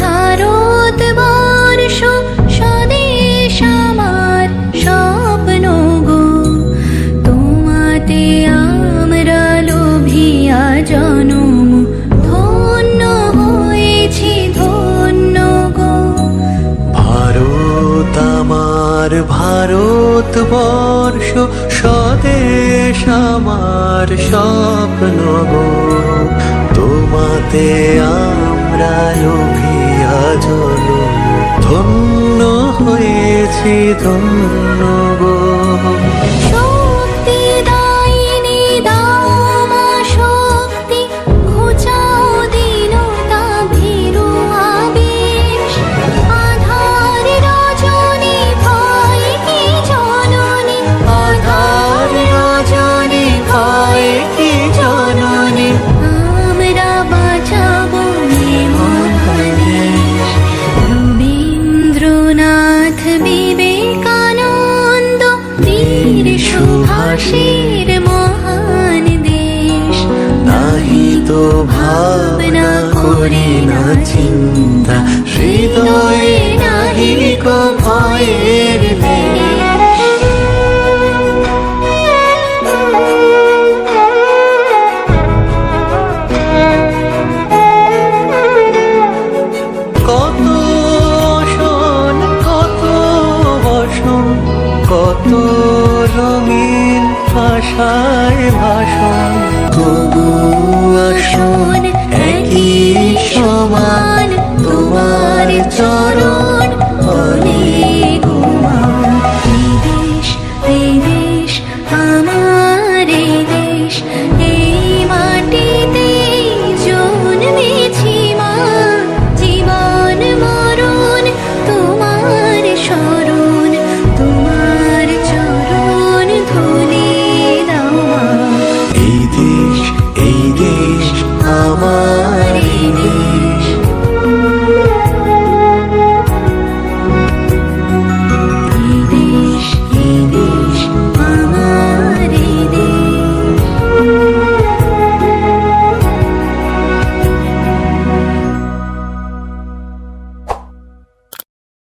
ভারত বর্ষ স্বদেশ আমার স্বপ্ন গো। তোমাতে আমরা লোভিয়া ধন্য হয়েছি, ধন্য গো। বর্ষ স্বদেশ আমার স্বপ্ন গো। শক্তি সুভাষের মহান দেশ। নাহি তো ভাবনা করি না চিন্তা হৃদয়ে ভাষায় ভাষণ তবু আসুন একই সমান